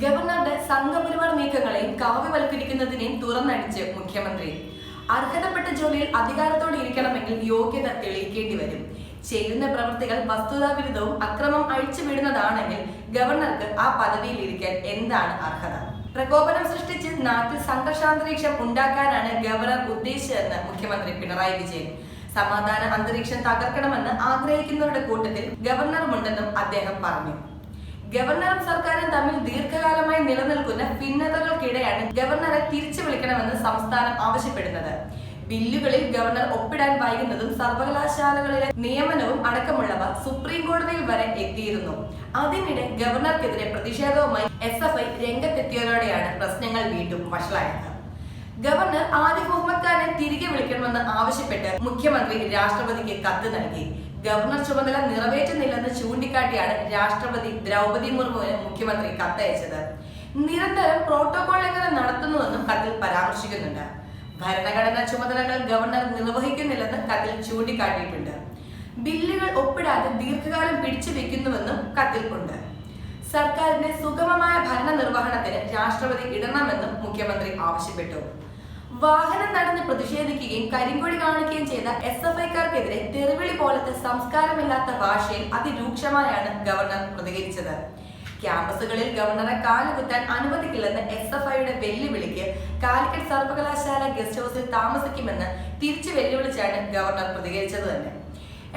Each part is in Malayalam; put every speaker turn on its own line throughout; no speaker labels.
ഗവർണറുടെ സംഘപരിവാർ നീക്കങ്ങളെയും കാവ്യവൽക്കരിക്കുന്നതിനെയും തുറന്നടിച്ച് മുഖ്യമന്ത്രി. അർഹതപ്പെട്ട ജോലിയിൽ അധികാരത്തോടെ ഇരിക്കണമെങ്കിൽ യോഗ്യത തെളിയിക്കേണ്ടി വരും. ചെയ്യുന്ന പ്രവൃത്തികൾ വസ്തുതാവിരുദ്ധവും അക്രമം അഴിച്ചുവിടുന്നതാണെങ്കിൽ ഗവർണർക്ക് ആ പദവിയിൽ ഇരിക്കാൻ എന്താണ് അർഹത? പ്രകോപനം സൃഷ്ടിച്ച് നാട്ടിൽ സംഘർഷാന്തരീക്ഷം ഉണ്ടാക്കാനാണ് ഗവർണർ ഉദ്ദേശിച്ചതെന്ന് മുഖ്യമന്ത്രി പിണറായി വിജയൻ. സമാധാന അന്തരീക്ഷം തകർക്കണമെന്ന് ആഗ്രഹിക്കുന്നവരുടെ കൂട്ടത്തിൽ ഗവർണറുമുണ്ടെന്നും അദ്ദേഹം പറഞ്ഞു. ഗവർണറും സർക്കാരും തമ്മിൽ ദീർഘകാലമായി നിലനിൽക്കുന്ന ഭിന്നതകൾക്കിടെയാണ് ഗവർണറെ തിരിച്ചു വിളിക്കണമെന്ന് സംസ്ഥാനം ആവശ്യപ്പെടുന്നത്. ബില്ലുകളിൽ ഗവർണർ ഒപ്പിടാൻ വൈകുന്നതും സർവകലാശാലകളിലെ നിയമനവും അടക്കമുള്ളവ സുപ്രീം കോടതിയിൽ വരെ എത്തിയിരുന്നു. അതിനിടെ ഗവർണർക്കെതിരെ പ്രതിഷേധവുമായി എസ് എഫ് ഐ രംഗത്തെത്തിയതോടെയാണ് പ്രശ്നങ്ങൾ വീണ്ടും വഷളായത്. ഗവർണർ ആരിഫ് മുഹമ്മദ് തിരികെ വിളിക്കണമെന്ന് ആവശ്യപ്പെട്ട് മുഖ്യമന്ത്രി രാഷ്ട്രപതിക്ക് കത്ത് നൽകി. ഗവർണർ ചുമതല നിറവേറ്റുന്നില്ലെന്ന് ചൂണ്ടിക്കാട്ടിയാണ് രാഷ്ട്രപതി ദ്രൗപതി മുർമുവിന് മുഖ്യമന്ത്രി കത്തയച്ചത്. നിരന്തരം പ്രോട്ടോകോൾ ലംഘനം നടത്തുന്നുവെന്നും കത്തിൽ പരാമർശിക്കുന്നുണ്ട്. ഭരണഘടനാ ചുമതലകൾ ഗവർണർ നിർവഹിക്കുന്നില്ലെന്ന് കത്തിൽ ചൂണ്ടിക്കാട്ടിയിട്ടുണ്ട്. ബില്ലുകൾ ഒപ്പിടാതെ ദീർഘകാലം പിടിച്ചു വെക്കുന്നുവെന്നും കത്തിൽ ഉണ്ട് സർക്കാരിന്റെ സുഗമമായ ഭരണ നിർവഹണത്തിന് രാഷ്ട്രപതി ഇടണമെന്നും മുഖ്യമന്ത്രി ആവശ്യപ്പെട്ടു. വാഹനം നടന്ന് പ്രതിഷേധിക്കുകയും കരിങ്കൊടി കാണിക്കുകയും ചെയ്ത എസ് എഫ് ഐക്കാർക്കെതിരെ തെറിവിളി പോലത്തെ സംസ്കാരമില്ലാത്ത ഭാഷയിൽ അതിരൂക്ഷമായാണ് ഗവർണർ പ്രതികരിച്ചത്. ക്യാമ്പസുകളിൽ ഗവർണറെ കാലുകുത്താൻ അനുവദിക്കില്ലെന്ന് എസ് എഫ് ഐയുടെ വെല്ലുവിളിക്ക് കാലിക്കറ്റ് സർവകലാശാല ഗസ്റ്റ് ഹൗസിൽ താമസിക്കുമെന്ന് തിരിച്ചു വെല്ലുവിളിച്ചാണ് ഗവർണർ പ്രതികരിച്ചത് തന്നെ.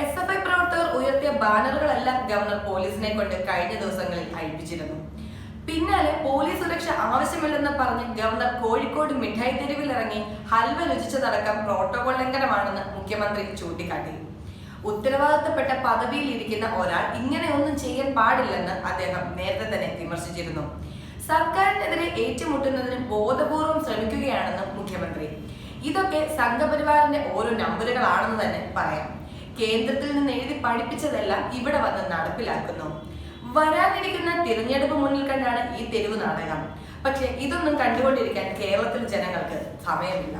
എസ് എഫ് ഐ പ്രവർത്തകർ ഉയർത്തിയ ബാനറുകളെല്ലാം ഗവർണർ പോലീസിനെ കൊണ്ട് കഴിഞ്ഞ ദിവസങ്ങളിൽ അഴിപ്പിച്ചിരുന്നു. പിന്നാലെ പോലീസ് സുരക്ഷ ആവശ്യമില്ലെന്ന് പറഞ്ഞ് ഗവർണർ കോഴിക്കോട് മിഠായി തെരുവിൽ ഇറങ്ങി ഹൽവ രുചിച്ചതടക്കം പ്രോട്ടോകോൾ ലംഘനമാണെന്ന് മുഖ്യമന്ത്രി ചൂണ്ടിക്കാട്ടി. ഉത്തരവാദിത്തപ്പെട്ട പദവിയിൽ ഇരിക്കുന്ന ഒരാൾ ഇങ്ങനെ ഒന്നും ചെയ്യാൻ പാടില്ലെന്ന് അദ്ദേഹം നേരത്തെ തന്നെ വിമർശിച്ചിരുന്നു. സർക്കാരിനെതിരെ ഏറ്റുമുട്ടുന്നതിന് ബോധപൂർവം ശ്രമിക്കുകയാണെന്നും മുഖ്യമന്ത്രി. ഇതൊക്കെ സംഘപരിവാറിന്റെ ഓരോ നമ്പറുകളാണെന്ന് തന്നെ പറയാം. കേന്ദ്രത്തിൽ നിന്ന് എഴുതി പഠിപ്പിച്ചതെല്ലാം ഇവിടെ വന്ന് നടപ്പിലാക്കുന്നു. വരാനിരിക്കുന്ന തിരഞ്ഞെടുപ്പ് മുന്നിൽ കണ്ടാണ് ഈ തെരുവ് നാടകം. പക്ഷെ ഇതൊന്നും കണ്ടുകൊണ്ടിരിക്കാൻ കേരളത്തിൽ ജനങ്ങൾക്ക് സമയമില്ല.